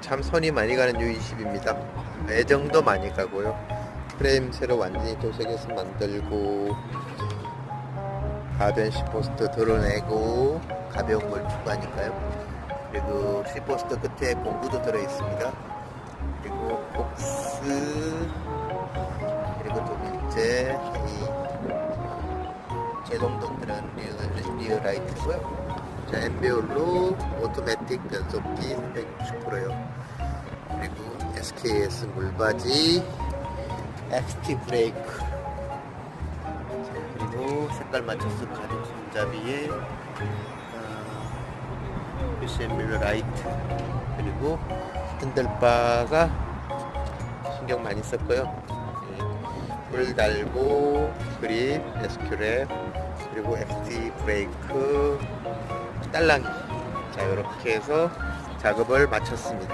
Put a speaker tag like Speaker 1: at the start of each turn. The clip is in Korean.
Speaker 1: 참 손이 많이 가는 U20입니다. 애정도 많이 가고요. 프레임 새로 완전히 도색해서 만들고 가변 시포스트 드러내고 가벼운 걸 추가하니까요. 그리고 시포스트 끝에 공구도 들어있습니다. 그리고 복스 그리고 두 번째 이 제동등 들어간 리어, 리어 라이트고요. 자, 엠비올로 오토매틱 변속기 360%요. 그리고 SKS 물바지, XT 브레이크. 자, 그리고 색깔 맞춰서 가죽 손잡이에 어, 미러 라이트. 그리고 핸들바가 신경 많이 썼고요. 예, 불 달고 그립, 에스큐랩, 그리고 XT 브레이크, 딸랑이. 자, 이렇게 해서 작업을 마쳤습니다.